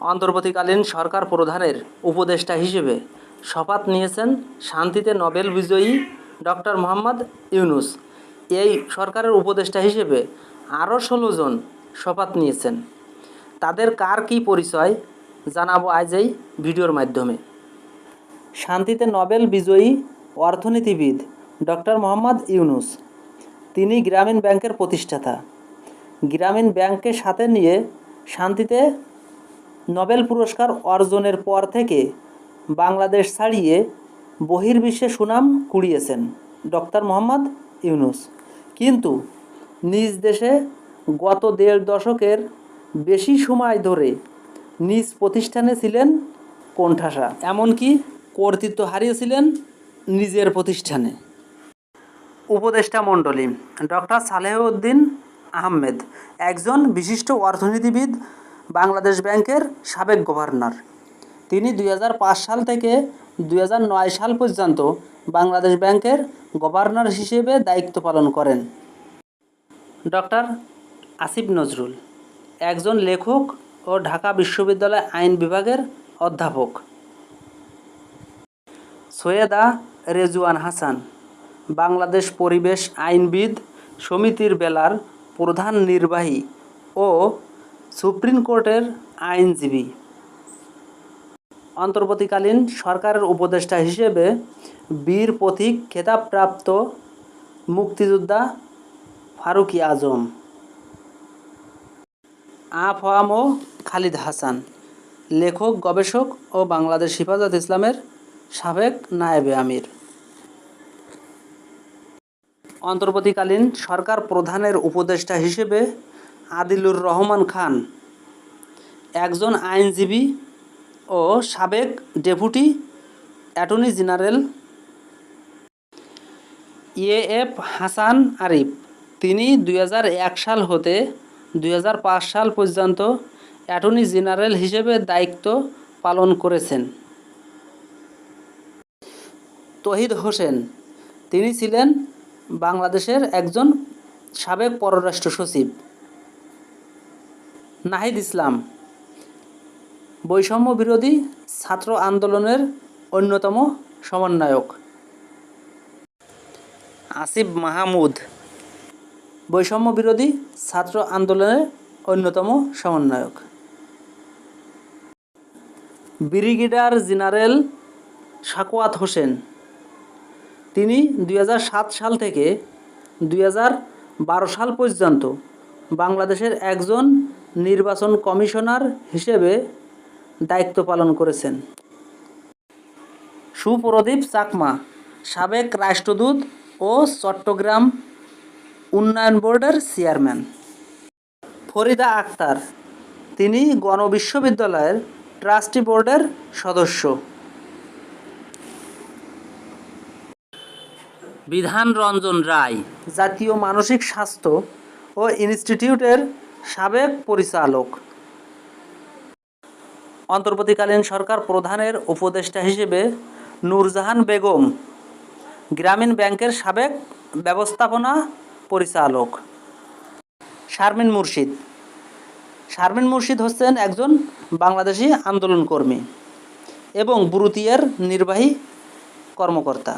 অন্তর্বর্তীকালীন সরকার প্রধানের উপদেষ্টা হিসেবে শপথ নিয়েছেন শান্তিতে নোবেল বিজয়ী ডক্টর মোহাম্মদ ইউনুস। এই সরকারের উপদেষ্টা হিসেবে আরও ষোলো জন শপথ নিয়েছেন। তাদের কার কী পরিচয় জানাব আজ এই ভিডিওর মাধ্যমে। শান্তিতে নোবেল বিজয়ী অর্থনীতিবিদ ডক্টর মোহাম্মদ ইউনুস। তিনি গ্রামীণ ব্যাংকের প্রতিষ্ঠাতা। গ্রামীণ ব্যাংককে সাথে নিয়ে শান্তিতে নোবেল পুরস্কার অর্জনের পর থেকে বাংলাদেশ ছাড়িয়ে বহির্বিশ্বে সুনাম কুড়িয়েছেন ডক্টর মোহাম্মদ ইউনুস। কিন্তু নিজ দেশে গত দেড় দশকের বেশি সময় ধরে নিজ প্রতিষ্ঠানে ছিলেন কোণঠাসা, এমনকি কর্তৃত্ব হারিয়েছিলেন নিজের প্রতিষ্ঠানে। উপদেষ্টা মণ্ডলী, ডক্টর সালেহউদ্দিন আহমেদ, একজন বিশিষ্ট অর্থনীতিবিদ বাংলাদেশ ব্যাংকের সাবেক গভর্নর। তিনি দুই হাজার পাঁচ সাল থেকে দুই হাজার নয় সাল পর্যন্ত বাংলাদেশ ব্যাংকের গভর্নর হিসেবে দায়িত্ব পালন করেন। ডক্টর আসিফ নজরুল একজন লেখক ও ঢাকা বিশ্ববিদ্যালয় আইন বিভাগের অধ্যাপক। সৈয়দা রেজওয়ান হাসান বাংলাদেশ পরিবেশ আইনবিদ সমিতির বেলার প্রধান নির্বাহী ও সুপ্রিম কোর্টের আইনজীবী। অন্তর্বর্তীকালীন সরকারের উপদেষ্টা হিসেবে বীর প্রতীক খেতাবপ্রাপ্ত মুক্তিযোদ্ধা ফারুকি আজম আফহাম ও খালিদ হাসান, লেখক, গবেষক ও বাংলাদেশ হিফাজত ইসলামের সাবেক নায়েবে আমির। অন্তর্বর্তীকালীন সরকার প্রধানের উপদেষ্টা হিসেবে আদিলুর রহমান খান, একজন আইনজীবী ও সাবেক deputy attorney general A F Hasan Arif. তিনি দু হাজার এক সাল হতে দুই হাজার পাঁচ সাল পর্যন্ত অ্যাটর্নি জেনারেল হিসেবে দায়িত্ব পালন করেছেন। তহিদ হোসেন, তিনি ছিলেন বাংলাদেশের একজন সাবেক পররাষ্ট্র সচিব। নাহিদ ইসলাম, বৈষম্য বিরোধী ছাত্র আন্দোলনের অন্যতম সমন্বয়ক। আসিফ মাহমুদ, বৈষম্য বিরোধী ছাত্র আন্দোলনের অন্যতম সমন্বয়ক। ব্রিগেডিয়ার জেনারেল সাকোয়াত হোসেন, তিনি দুই হাজার সাত সাল থেকে দুই হাজার বারো সাল পর্যন্ত বাংলাদেশের একজন নির্বাচন কমিশনার হিসেবে দায়িত্ব পালন করেছেন। সুপ্রদীপ চাকমা, সাবেক রাষ্ট্রদূত ও চট্টগ্রাম উন্নয়ন বোর্ডের চেয়ারম্যান। ফরিদা আক্তার, তিনি গণবিশ্ববিদ্যালয়ের ট্রাস্টি বোর্ডের সদস্য। বিধান রঞ্জন রায়, জাতীয় মানসিক স্বাস্থ্য ও ইনস্টিটিউটের সাবেক পরিচালক। অন্তর্বর্তীকালীন সরকার প্রধানের উপদেষ্টা হিসেবে নূরজাহান বেগম গ্রামীণ ব্যাংকের সাবেক ব্যবস্থাপনা পরিচালক। শারমিন মুর্শিদ। শারমিন মুর্শিদ হচ্ছেন একজন বাংলাদেশি আন্দোলনকর্মী এবং বুরুতিয়ার নির্বাহী কর্মকর্তা।